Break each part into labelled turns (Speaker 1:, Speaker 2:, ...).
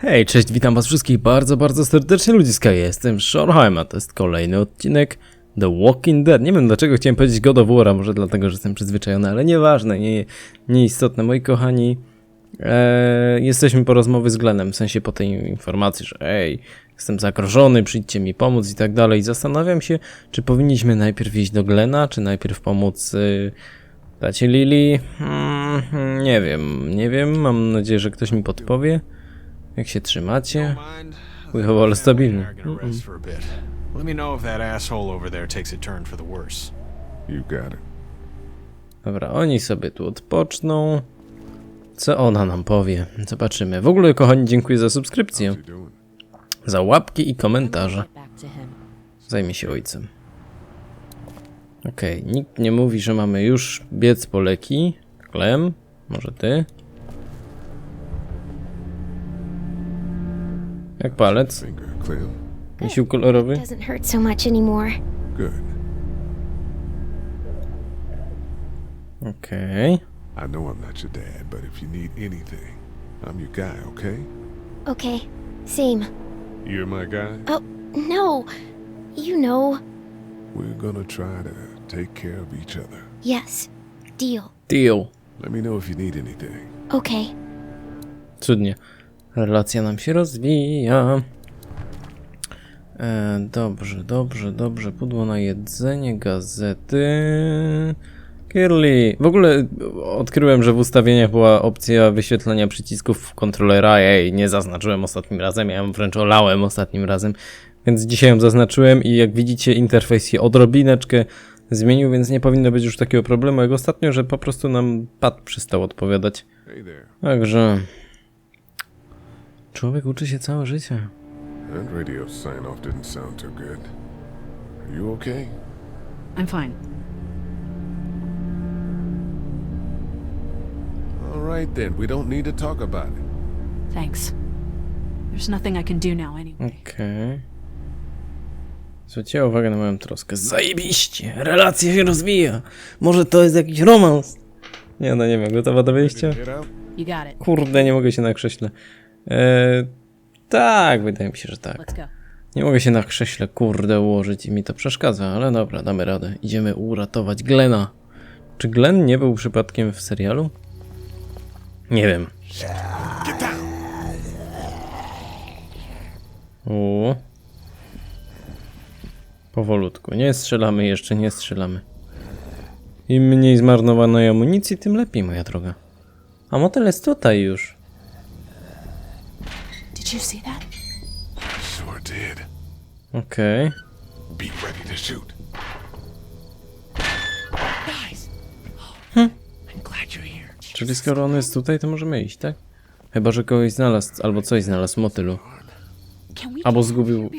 Speaker 1: Hej, cześć, witam was wszystkich bardzo, bardzo serdecznie ludziska, jestem Shorheim, a to jest kolejny odcinek The Walking Dead. Nie wiem dlaczego chciałem powiedzieć God of War, może dlatego, że jestem przyzwyczajony, ale nieważne, nie, nieistotne. Moi kochani, e, jesteśmy po rozmowie z Glenem, w sensie po tej informacji, że ej, jestem zagrożony, przyjdźcie mi pomóc i tak dalej. Zastanawiam się, czy powinniśmy najpierw iść do Glena, czy najpierw pomóc... Y, Dacie Lili? Hmm, nie wiem, nie wiem, mam nadzieję, że ktoś mi podpowie. Jak się trzymacie? Chujowo, ale
Speaker 2: bit. Let me know if that asshole over there takes a turn for the worse.
Speaker 3: You got it.
Speaker 1: Dobra, oni sobie tu odpoczną. Co ona nam powie? Zobaczymy. W ogóle, kochani, dziękuję za subskrypcję, za łapki i komentarze. Zajmie się ojcem. Okej, nikt nie mówi, że mamy już biec po leki. Klem, może ty? Jak palec?
Speaker 3: Finger, Clem.
Speaker 1: Misiu kolorowy?
Speaker 4: Doesn't hurt so much anymore.
Speaker 3: Good.
Speaker 1: Okej.
Speaker 3: I know I'm not your dad, but if you need anything, I'm your guy, okay?
Speaker 4: Okay, same.
Speaker 3: You're my guy?
Speaker 4: Oh, no. You know.
Speaker 3: We're gonna try to take care of each other.
Speaker 4: Yes. Deal.
Speaker 1: Deal.
Speaker 3: Let me know if you need anything.
Speaker 4: Okay.
Speaker 1: Cudnie. Relacja nam się rozwija. E, dobrze, dobrze, dobrze. Pudło na jedzenie, gazety. Kirli. W ogóle odkryłem, że w ustawieniach była opcja wyświetlenia przycisków kontrolera. Ej, nie zaznaczyłem ostatnim razem. Ja ją wręcz olałem ostatnim razem. Więc dzisiaj ją zaznaczyłem i jak widzicie interfejs się odrobineczkę zmienił, więc nie powinno być już takiego problemu jak ostatnio, że po prostu nam pad przestał odpowiadać. Także. Człowiek uczy się całe życie.
Speaker 3: That radio sign off didn't sound too good. Are you okay?
Speaker 5: I'm fine.
Speaker 3: All right then, we don't need to talk about it.
Speaker 5: Thanks. There's nothing I can do now anyway.
Speaker 1: Okej. Zwróciła uwagę na moją troskę. Zajebiście! Relacja się rozwija! Może to jest jakiś romans? Nie, no nie wiem, gotowa do wyjścia?
Speaker 3: Get out?
Speaker 5: You got it.
Speaker 1: Kurde, nie mogę się na krześle. Eee, tak, wydaje mi się, że tak. Nie mogę się na krześle, kurde, ułożyć i mi to przeszkadza, ale dobra, damy radę. Idziemy uratować Glena. Czy Glen nie był przypadkiem w serialu? Nie wiem. O. Powolutku. Nie strzelamy jeszcze, nie strzelamy. Im mniej zmarnowanej amunicji, tym lepiej, moja droga. A motel jest tutaj już.
Speaker 5: Did you see that?
Speaker 3: Sure did.
Speaker 1: Okej.
Speaker 3: Be ready to shoot.
Speaker 6: Guys! I'm glad you're here.
Speaker 1: Czyli skoro on jest tutaj, to możemy iść, tak? Chyba, że kogoś znalazł, albo coś znalazł w motylu. Albo zgubił...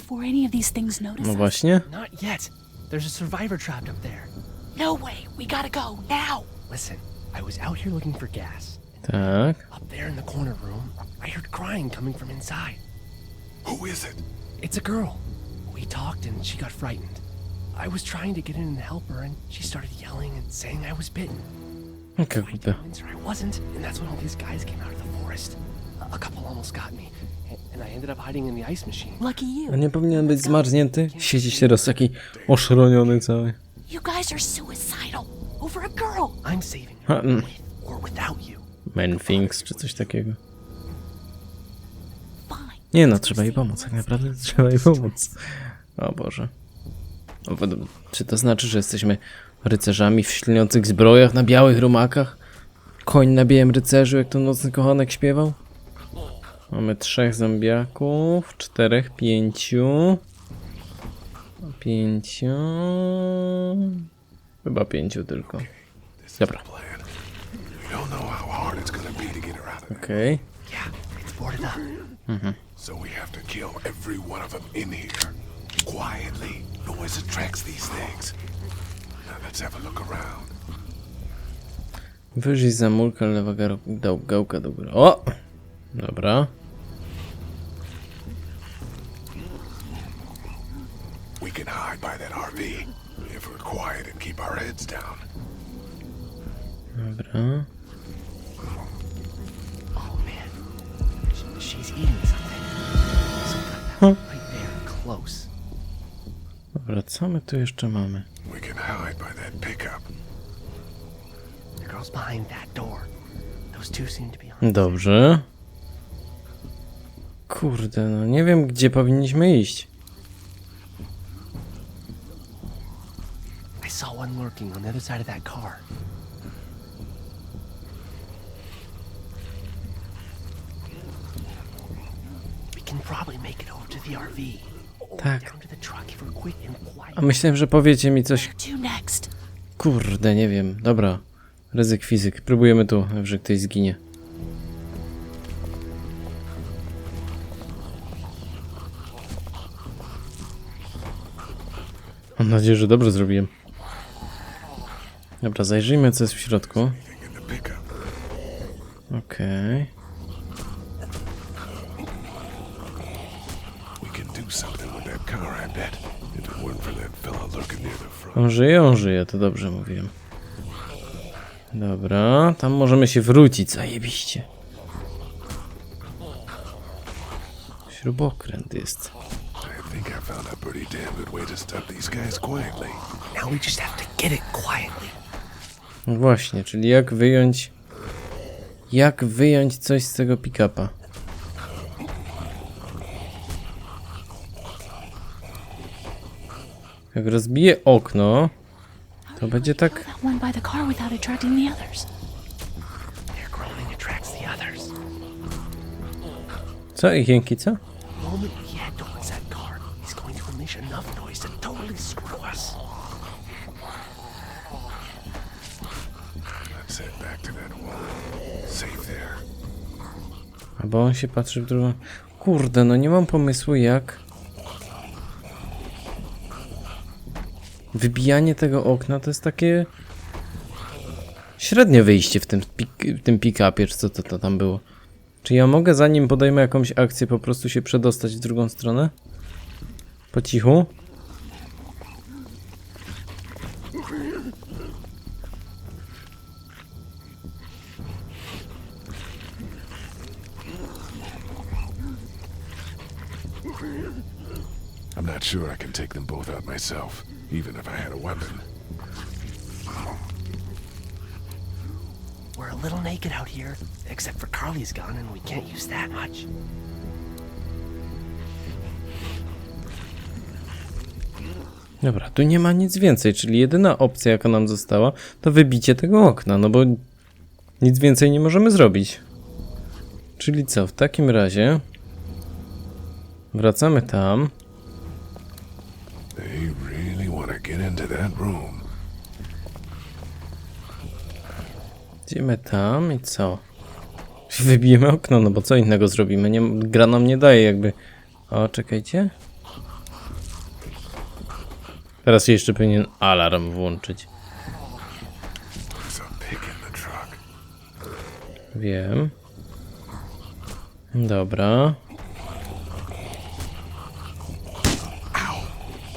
Speaker 1: No właśnie.
Speaker 6: Not yet. There's a survivor trapped up there.
Speaker 5: No way. We gotta go now.
Speaker 6: Listen, I was out here looking for gas.
Speaker 1: Tak.
Speaker 6: Up there in the corner room, I heard crying coming from inside.
Speaker 3: Who is it?
Speaker 6: It's a girl. We talked and she got frightened. I was trying to get in and help her, and she started yelling and saying I was bitten.
Speaker 1: Okej,
Speaker 6: I
Speaker 1: kurde.
Speaker 6: convinced her I wasn't, and that's when all these guys came out of the forest. A, a couple almost got me, and I ended up hiding in the ice machine.
Speaker 5: Lucky you.
Speaker 1: A nie powinien być zmarznięty? Siedzi się teraz taki oszroniony cały.
Speaker 5: You guys are suicidal over a girl.
Speaker 6: I'm saving her,
Speaker 1: mm.
Speaker 6: with or without you.
Speaker 1: Man things, czy coś takiego. Nie no, trzeba jej pomóc, tak naprawdę trzeba jej pomóc. O Boże. O, Czy to znaczy, że jesteśmy rycerzami w śliniących zbrojach na białych rumakach? Koń na białym rycerzu, jak to nocny kochanek śpiewał? Mamy trzech zombiaków, czterech, pięciu. Pięciu... Chyba pięciu tylko. Dobra,
Speaker 3: to get her out of there.
Speaker 1: okej.
Speaker 6: Yeah, it's boarded up. Mm-hmm.
Speaker 3: So we have to kill every one of them in here. Quietly. Noise attracts these things. Now let's have a look around.
Speaker 1: Wyżyj za mulkę, lewa gałka do góry. O! Dobra.
Speaker 3: We can hide by that RV if we're quiet and keep our heads down.
Speaker 1: Dobra.
Speaker 6: eating something. Right there, close.
Speaker 1: Dobra, co my tu jeszcze mamy?
Speaker 3: We can hide by that pickup.
Speaker 6: The girl's behind that door. Those two seem to be on.
Speaker 1: Dobrze. Kurde, no nie wiem gdzie powinniśmy iść.
Speaker 6: I saw one lurking on the other side of that car. Quiet.
Speaker 1: A myślałem, że powiecie mi coś. Kurde, nie wiem. Dobra. Ryzyk fizyk. Próbujemy tu, że ktoś zginie. Mam nadzieję, że dobrze zrobiłem. Dobra, zajrzyjmy co jest w środku. Okej.
Speaker 3: We
Speaker 1: On żyje, on żyje, to dobrze mówiłem. Dobra, tam możemy się wrócić, zajebiście. Śrubokręt jest.
Speaker 3: I think I found a pretty damn good way to stop these guys quietly.
Speaker 6: Now we just have to get it quietly.
Speaker 1: No właśnie, czyli jak wyjąć... Jak wyjąć coś z tego pick-upa? Jak rozbiję okno, to będzie tak... Co? Ich jęki, co? Albo on się patrzy w drugą... Kurde, no nie mam pomysłu jak... Wybijanie tego okna to jest takie... Średnie wyjście w tym, w tym pick-upie, czy co to, to tam było. Czy ja mogę zanim podejmę jakąś akcję po prostu się przedostać w drugą stronę? Po cichu?
Speaker 3: I'm not sure I can take them both out myself, even if I had a weapon.
Speaker 6: We're a little naked out here, except for Carly's gun, and we can't use that much.
Speaker 1: Dobra, tu nie ma nic więcej, czyli jedyna opcja jaka nam została to wybicie tego okna, no bo nic więcej nie możemy zrobić. Czyli co, w takim razie wracamy tam.
Speaker 3: They really want to get into that room.
Speaker 1: Idziemy tam i co? Wybijemy okno, no bo co innego zrobimy? Nie, gra nam nie daje jakby... O, czekajcie. Teraz się jeszcze powinien alarm włączyć. Wiem. Dobra.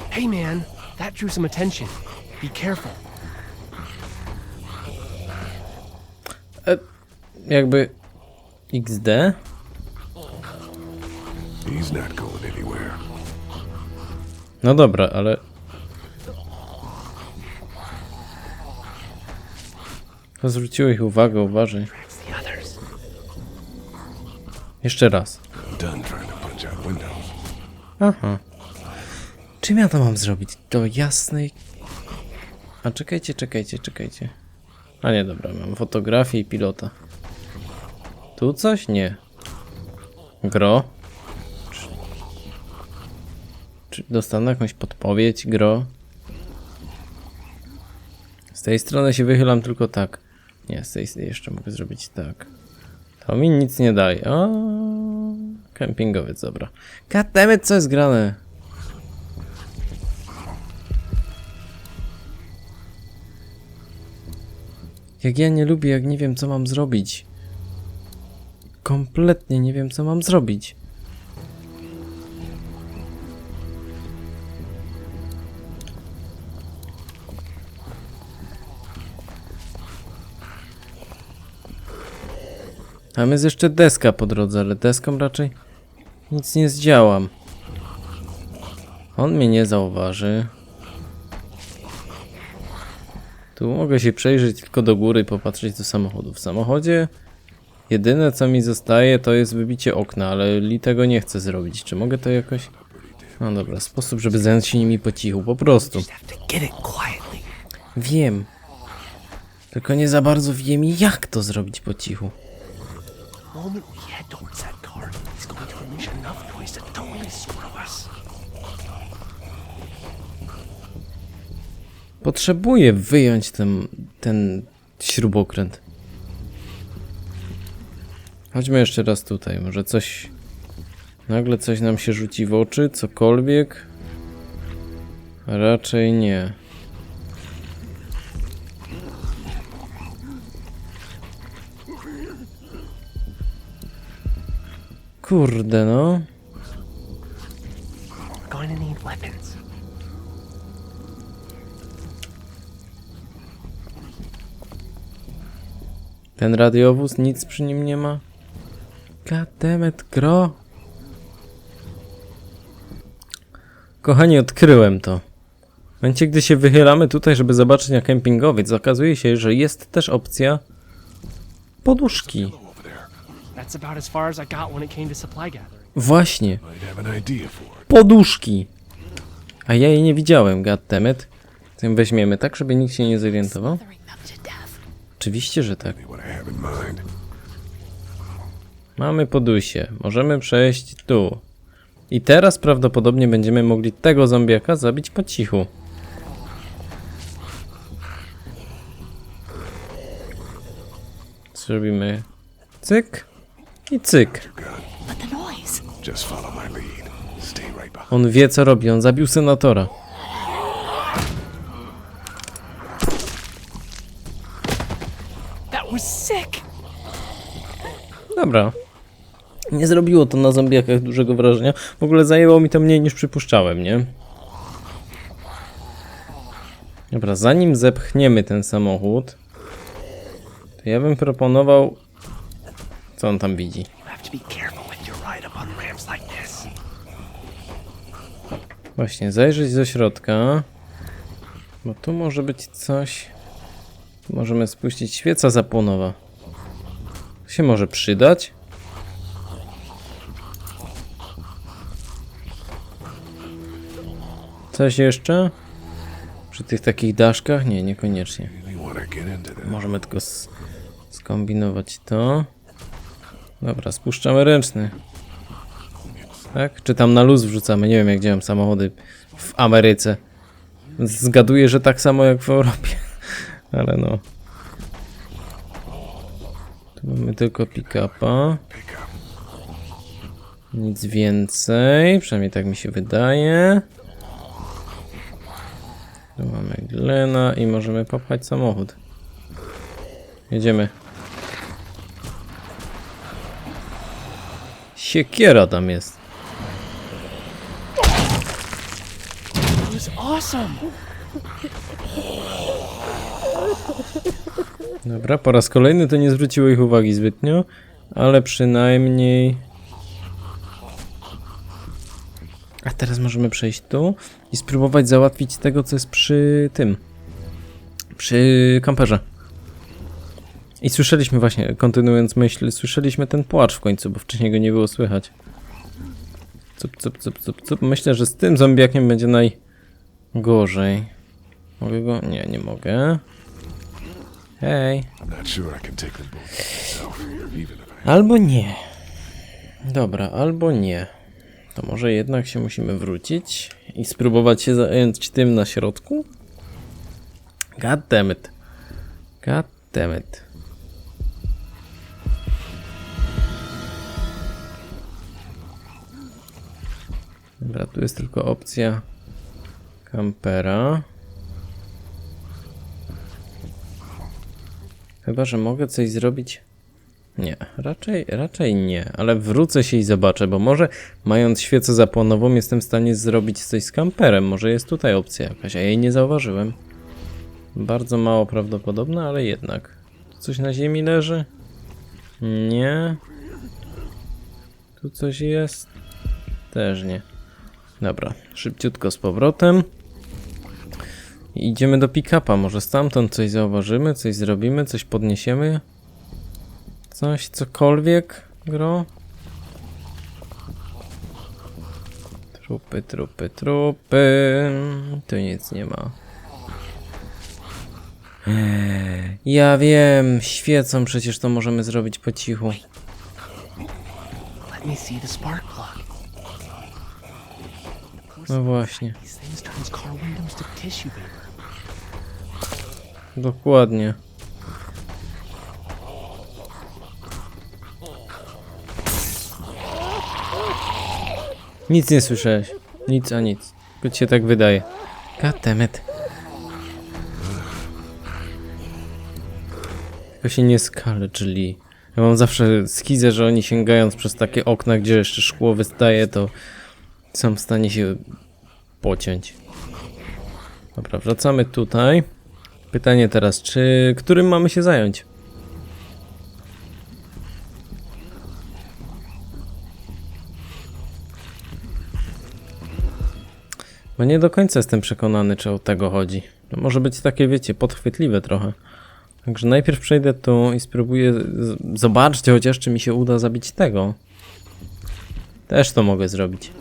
Speaker 6: Hey man, that drew some attention. Be careful.
Speaker 1: Jakby... XD?
Speaker 3: He's not going anywhere.
Speaker 1: No dobra, ale... Zwróciło ich uwagę, uważaj. Jeszcze raz. Aha. Czym ja to mam zrobić? Do jasnej... A czekajcie, czekajcie, czekajcie. A nie, dobra, mam fotografię i pilota. Tu coś? Nie. Gro? Czy, czy dostanę jakąś podpowiedź? Gro? Z tej strony się wychylam tylko tak. Nie, z tej jeszcze mogę zrobić tak. To mi nic nie daje. O, kempingowiec, dobra. Goddammit, co jest grane? Jak ja nie lubię, jak nie wiem, co mam zrobić. Kompletnie nie wiem, co mam zrobić. Tam jest jeszcze deska po drodze, ale deską raczej nic nie zdziałam. On mnie nie zauważy. Tu mogę się przejrzeć tylko do góry i popatrzeć do samochodu. W samochodzie jedyne co mi zostaje to jest wybicie okna, ale Li tego nie chce zrobić. Czy mogę to jakoś... No dobra, sposób, żeby zająć się nimi po cichu, po prostu. Wiem. Tylko nie za bardzo wiem jak to zrobić po cichu. Potrzebuję wyjąć ten, ten śrubokręt. Chodźmy jeszcze raz tutaj. Może coś. Nagle coś nam się rzuci w oczy, cokolwiek. Raczej nie. Kurde no.
Speaker 6: To need weapons.
Speaker 1: Ten radiowóz nic przy nim nie ma. Goddammit, gro. Kochani, odkryłem to. W momencie, gdy się wychylamy tutaj, żeby zobaczyć na kempingowiec, okazuje się, że jest też opcja poduszki. Właśnie, poduszki. A ja jej nie widziałem, goddammit. Tym weźmiemy tak, żeby nikt się nie zorientował. Oczywiście, że tak. Mamy podusie. Możemy przejść tu. I teraz prawdopodobnie będziemy mogli tego zombiaka zabić po cichu. Zrobimy cyk i cyk. On wie co robi, on zabił senatora.
Speaker 6: Sick!
Speaker 1: Dobra. Nie zrobiło to na zombiakach dużego wrażenia. W ogóle zajęło mi to mniej niż przypuszczałem, nie? Dobra, zanim zepchniemy ten samochód, to ja bym proponował... Co on tam widzi? Właśnie, zajrzeć do środka. Bo tu może być coś... Możemy spuścić świeca zapłonowa. Się może przydać. Coś jeszcze? Przy tych takich daszkach? Nie, niekoniecznie. Możemy tylko skombinować to. Dobra, spuszczamy ręczny. Tak? Czy tam na luz wrzucamy? Nie wiem jak działają samochody w Ameryce. Zgaduję, że tak samo jak w Europie. Ale no. Tu mamy tylko pick-upa.
Speaker 3: Pick up.
Speaker 1: Nic więcej. Przynajmniej tak mi się wydaje. Tu mamy Glena i możemy popchać samochód. Jedziemy. Siekiera tam jest.
Speaker 6: It was awesome!
Speaker 1: Dobra, po raz kolejny to nie zwróciło ich uwagi zbytnio, ale przynajmniej... A teraz możemy przejść tu i spróbować załatwić tego, co jest przy tym. Przy kamperze. I słyszeliśmy właśnie, kontynuując myśl, słyszeliśmy ten płacz w końcu, bo wcześniej go nie było słychać. Cup, cup, cup, cup, cup. Myślę, że z tym zombiakiem będzie najgorzej. Mogę go? Nie, nie mogę. Hej. Albo nie. Dobra, albo nie. To może jednak się musimy wrócić i spróbować się zająć tym na środku? God damn it. God damn it. Dobra, tu jest tylko opcja kampera. Chyba, że mogę coś zrobić. Nie, raczej, raczej nie, ale wrócę się i zobaczę, bo może mając świecę zapłonową jestem w stanie zrobić coś z kamperem. Może jest tutaj opcja jakaś, a jej nie zauważyłem. Bardzo mało prawdopodobne, ale jednak. Coś na ziemi leży? Nie. Tu coś jest? Też nie. Dobra, szybciutko z powrotem. Idziemy do pick-upa. Może stamtąd coś zauważymy, coś zrobimy, coś podniesiemy? Coś, cokolwiek, gro? Trupy, trupy, trupy. Tu nic nie ma. Eee, Ja wiem, świecą przecież to możemy zrobić po cichu. No właśnie, Dokładnie. Nic nie słyszałeś. Nic a nic. Tylko się tak wydaje. Goddammit. Tylko się nie skale, czyli... Ja mam zawsze schizę, że oni sięgając przez takie okna, gdzie jeszcze szkło wystaje, to są w stanie się pociąć. Dobra, wracamy tutaj. Pytanie teraz, czy którym mamy się zająć? Bo nie do końca jestem przekonany, czy o tego chodzi. To może być takie, wiecie, podchwytliwe trochę. Także najpierw przejdę tu i spróbuję z- zobaczcie chociaż, czy mi się uda zabić tego. Też to mogę zrobić.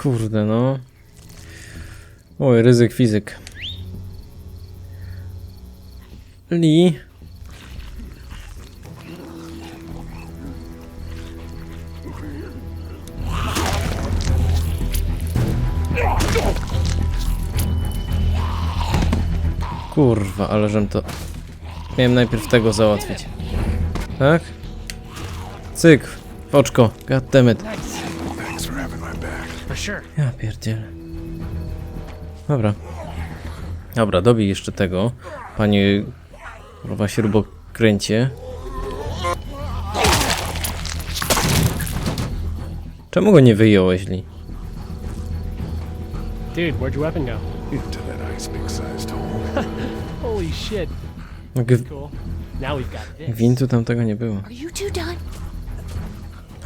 Speaker 1: Kurde, no. Oj, ryzyk fizyk. Lee. Kurwa, ale żem to... Miałem najpierw tego załatwić. Tak? Cyk, w oczko, goddammit.
Speaker 3: For
Speaker 6: sure.
Speaker 1: Ja pierdzielę. Dobra. Dobra, dobij jeszcze tego. Panie kurwa śrubokręcie. Czemu go nie wyjąłeś, Lee?
Speaker 6: Dude, where'd your weapon go?
Speaker 3: Into that ice big-sized hole.
Speaker 6: Holy shit. Cool. Now we've got this.
Speaker 1: gwintu tam tego nie było.
Speaker 4: Are you two done?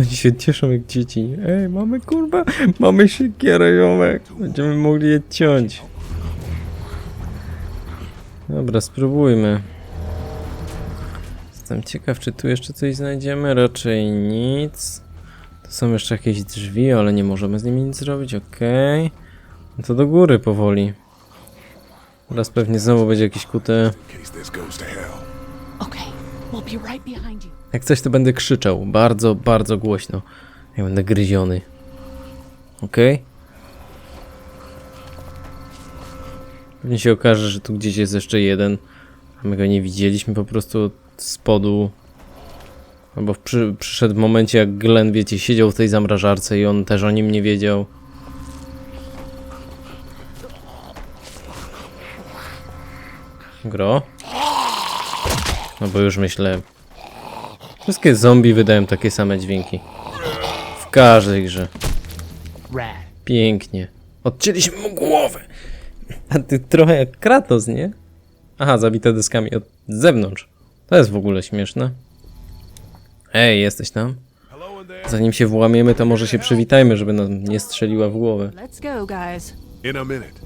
Speaker 1: Oni się cieszą jak dzieci. Ej, mamy kurwa, mamy siekierę, jomek. Będziemy mogli je ciąć. Dobra, spróbujmy. Jestem ciekaw, czy tu jeszcze coś znajdziemy. Raczej nic. Tu są jeszcze jakieś drzwi, ale nie możemy z nimi nic zrobić. Okej. No to do góry powoli. Teraz pewnie znowu będzie
Speaker 3: to hell.
Speaker 5: Okay, we'll be right behind you.
Speaker 1: Jak coś, to będę krzyczał. Bardzo, bardzo głośno. Ja będę gryziony. Okej? Pewnie się okaże, że tu gdzieś jest jeszcze jeden. A my go nie widzieliśmy po prostu od spodu. Albo przy, przyszedł w momencie, jak Glenn, wiecie, siedział w tej zamrażarce i on też o nim nie wiedział. Gro? No bo już myślę, Wszystkie zombie wydają takie same dźwięki. W każdej grze. Pięknie. Odcięliśmy mu głowę. A ty trochę jak Kratos, nie? Aha, zabite deskami od zewnątrz. To jest w ogóle śmieszne. Ej, jesteś tam? Zanim się włamiemy, to może się przywitajmy, żeby nam nie strzeliła w głowę.
Speaker 5: Let's go, guys.
Speaker 3: In a minute.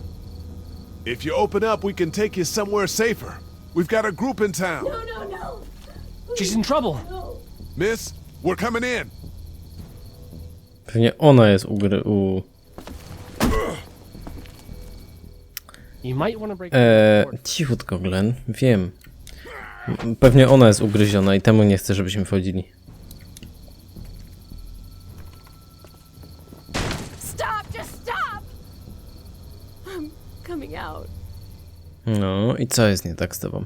Speaker 3: If you open up, we can take you somewhere safer. We've got a group in town.
Speaker 6: She's in trouble.
Speaker 3: Miss, we're coming in.
Speaker 1: Pewnie ona jest u gry, u...
Speaker 6: You might want to break
Speaker 1: Eee, cichutko, Glenn. Wiem. Pewnie ona jest ugryziona i temu nie chcę, żebyśmy wchodzili.
Speaker 5: Stop! Just stop! I'm coming out.
Speaker 1: No i co jest nie tak z tobą?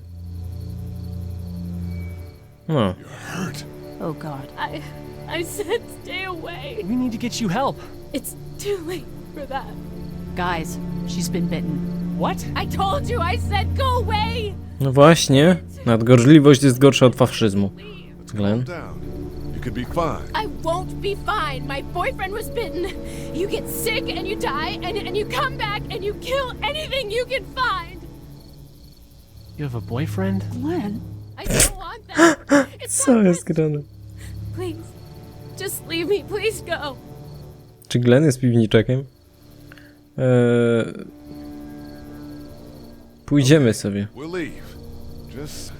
Speaker 1: No,
Speaker 3: Hurt.
Speaker 5: Oh God.
Speaker 7: I I said stay away.
Speaker 6: We need to get you help.
Speaker 7: It's too late for that.
Speaker 5: Guys, she's been bitten.
Speaker 6: What?
Speaker 7: I told you I said go away.
Speaker 1: no właśnie. Nadgorliwość jest gorsza od faszyzmu. Glenn?
Speaker 3: You could be fine.
Speaker 7: I won't be fine. My boyfriend was bitten. You get sick and you die and, and you come back and you kill anything you can find.
Speaker 6: You have a boyfriend?
Speaker 5: Glenn.
Speaker 7: I don't want that. It's
Speaker 1: Co
Speaker 7: not
Speaker 1: jest grane?
Speaker 7: Please, just leave me. Please go.
Speaker 1: Czy Glenn jest piwniczekiem? Eee... Pójdziemy sobie.
Speaker 3: We'll leave. Just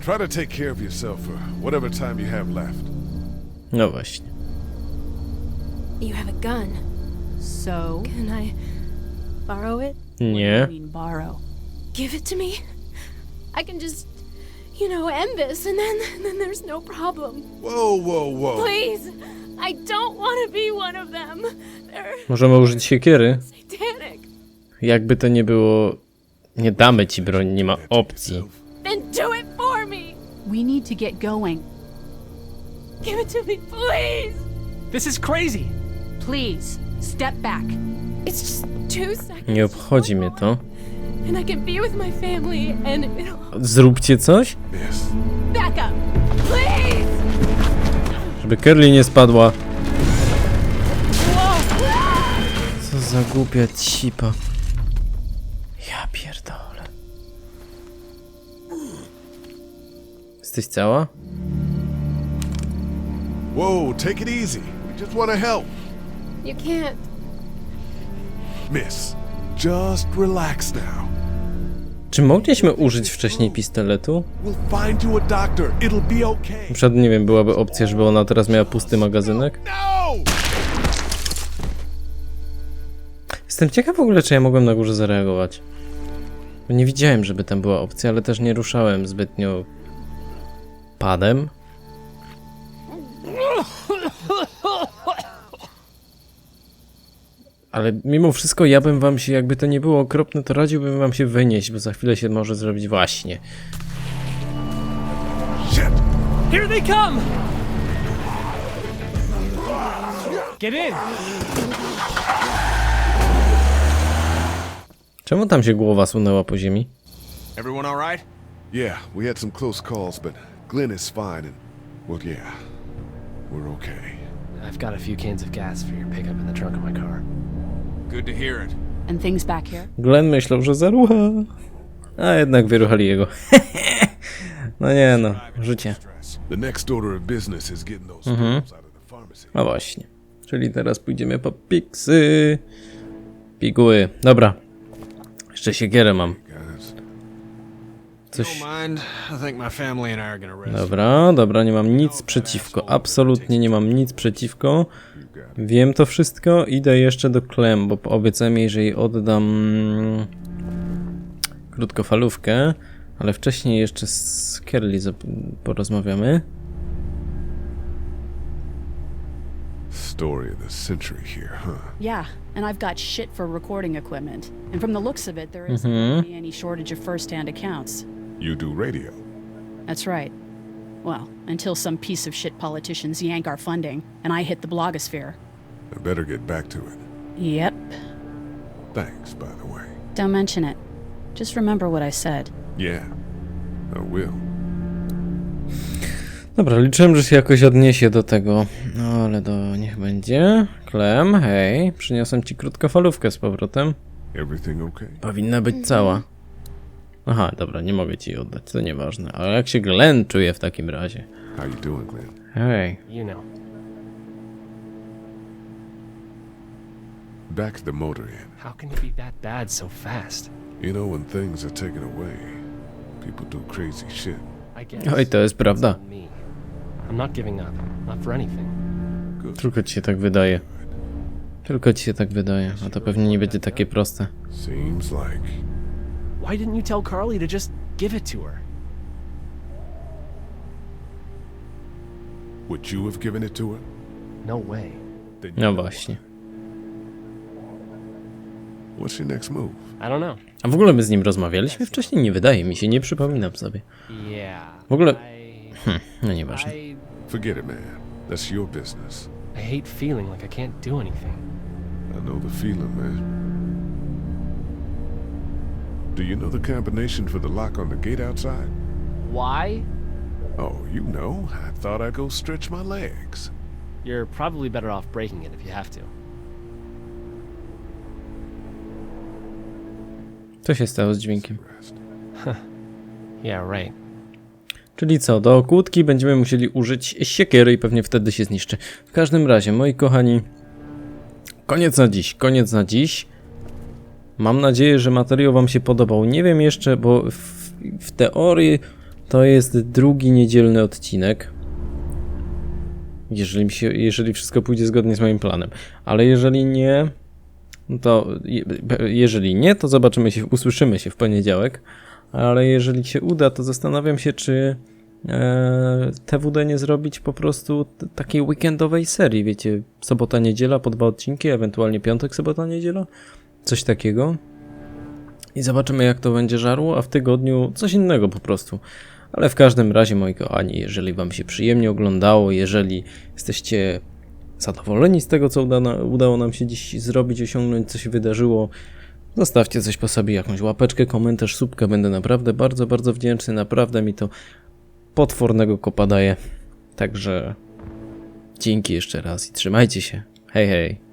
Speaker 3: try to take care of yourself for whatever time you have left.
Speaker 1: No właśnie.
Speaker 7: You have a gun.
Speaker 5: So,
Speaker 7: Can I borrow it?
Speaker 1: Nie.
Speaker 5: Borrow.
Speaker 7: Give it to me. I can just, you know, end this, and then then there's no problem.
Speaker 3: Whoa, whoa, whoa.
Speaker 7: Please, I don't want to be one of them. They're
Speaker 1: Możemy użyć siekiery.
Speaker 7: satanic.
Speaker 1: Jakby to nie było... Nie damy ci broń, nie ma opcji.
Speaker 7: Then do it for me.
Speaker 5: We need to get going.
Speaker 7: Give it to me, please.
Speaker 6: This is crazy!
Speaker 5: Please, step back.
Speaker 7: It's just two seconds.
Speaker 1: Nie obchodzi mnie to.
Speaker 7: And I can be with my family, and it'll
Speaker 1: Zróbcie coś,
Speaker 3: Yes.
Speaker 7: back up, please.
Speaker 1: żeby Curly nie spadła. Co za głupia cipa. Ja pierdolę. Jesteś cała?
Speaker 3: Whoa, take it easy. We just want to help.
Speaker 7: You can't.
Speaker 3: Miss, just relax now.
Speaker 1: Czy mogliśmy użyć wcześniej pistoletu? Przykład, nie wiem, byłaby opcja, żeby ona teraz miała pusty magazynek?
Speaker 3: No!
Speaker 1: Jestem ciekaw w ogóle, czy ja mogłem na górze zareagować. Bo nie widziałem, żeby tam była opcja, ale też nie ruszałem zbytnio padem. Ale mimo wszystko ja bym wam się, jakby to nie było okropne, to radziłbym wam się wynieść, bo za chwilę się może zrobić właśnie.
Speaker 6: Here they come! Get in!
Speaker 1: Czemu tam się głowa sunęła po ziemi?
Speaker 2: Everyone all right?
Speaker 3: Yeah, we had some close calls, but Glenn is fine and, well, yeah, we're okay.
Speaker 6: I've got a few cans of gas for your pickup in the trunk of my car.
Speaker 2: Good to hear it.
Speaker 5: And things back here?
Speaker 1: Glenn myślał, że zarucha. A jednak wyruchali jego. no nie no, życie.
Speaker 2: Stress.
Speaker 3: The next order of business is getting those pills out of the pharmacy.
Speaker 1: No właśnie. Czyli teraz pójdziemy po piksy. Piguły. Dobra. Jeszcze siekierę mam.
Speaker 3: Guys,
Speaker 1: Coś...
Speaker 2: Don't mind. I think my family and I are gonna rest.
Speaker 1: Dobra, dobra, nie mam nic przeciwko. Absolutnie nie mam nic przeciwko. Wiem to wszystko. Idę jeszcze do Klem, bo obiecałem jej, że jej oddam mm, krótkofalówkę. Ale wcześniej jeszcze z Kerli porozmawiamy.
Speaker 3: Story of the century here, huh?
Speaker 8: Yeah, and I've got shit for recording equipment. And from the looks of it, there isn't gonna be any shortage of first-hand accounts.
Speaker 3: You do radio.
Speaker 8: That's right. Well, until some piece of shit politicians yank our funding and I hit the blogosphere.
Speaker 3: I better get back to it.
Speaker 8: Yep.
Speaker 3: Thanks, by the way.
Speaker 8: Don't mention it. Just remember what I said.
Speaker 3: Yeah, I will.
Speaker 1: Dobra, liczyłem, że się jakoś odniesie do tego. No ale do niech będzie. Klem, hej, przyniosłem ci krótkofalówkę z powrotem.
Speaker 3: Everything okay?
Speaker 1: Powinna być cała. Aha, dobra, nie mogę ci oddać, to nieważne. Ale jak się Glenn czuje w takim razie?
Speaker 3: How you doing, Glenn?
Speaker 1: Hej,
Speaker 6: You know.
Speaker 3: Back to the motor inn.
Speaker 6: How can it be that bad so fast?
Speaker 3: You know, when things are taken away, people do crazy shit.
Speaker 6: I guess.
Speaker 1: oj, to jest prawda.
Speaker 6: me. I'm not giving up. Not for anything.
Speaker 1: Tylko ci się tak wydaje. Tylko ci się tak wydaje, a to pewnie nie będzie takie proste.
Speaker 3: Seems like
Speaker 6: Why didn't you tell Carly to just give it to her?
Speaker 3: would you have given it to her?
Speaker 6: No way.
Speaker 3: Then you
Speaker 1: No
Speaker 3: know
Speaker 1: właśnie.
Speaker 3: What's your next move?
Speaker 6: I don't know.
Speaker 1: A w ogóle my z nim rozmawialiśmy wcześniej? Nie wydaje mi się, nie przypominam sobie.
Speaker 6: Yeah.
Speaker 1: W ogóle-
Speaker 6: I,
Speaker 1: No nieważne.
Speaker 6: I,
Speaker 3: Forget it, man. That's your business.
Speaker 6: I hate feeling like I can't do anything.
Speaker 3: I know the feeling, man. Do you know the combination for the lock on the gate outside?
Speaker 6: Why?
Speaker 3: Oh, you know. I thought I'd go stretch my legs.
Speaker 6: You're probably better off breaking it if you have to.
Speaker 1: Co się stało z dźwiękiem?
Speaker 6: Yeah, right.
Speaker 1: Czyli co, do kłódki będziemy musieli użyć siekiery i pewnie wtedy się zniszczy. W każdym razie, moi kochani, koniec na dziś, koniec na dziś. Mam nadzieję, że materiał wam się podobał. Nie wiem jeszcze, bo w, w teorii to jest drugi niedzielny odcinek. Jeżeli, się, jeżeli wszystko pójdzie zgodnie z moim planem. Ale jeżeli nie, to je, jeżeli nie, to zobaczymy się, usłyszymy się w poniedziałek. Ale jeżeli się uda, to zastanawiam się, czy e, TWD nie zrobić po prostu takiej weekendowej serii, wiecie, sobota, niedziela po dwa odcinki, ewentualnie piątek, sobota, niedziela, coś takiego. I zobaczymy, jak to będzie żarło, a w tygodniu coś innego po prostu. Ale w każdym razie, moi kochani, jeżeli Wam się przyjemnie oglądało, jeżeli jesteście zadowoleni z tego, co udało nam się dziś zrobić, osiągnąć, co się wydarzyło, zostawcie coś po sobie, jakąś łapeczkę, komentarz, subkę. Będę naprawdę bardzo, bardzo wdzięczny. Naprawdę mi to potwornego kopa daje. Także dzięki jeszcze raz i trzymajcie się. Hej, hej.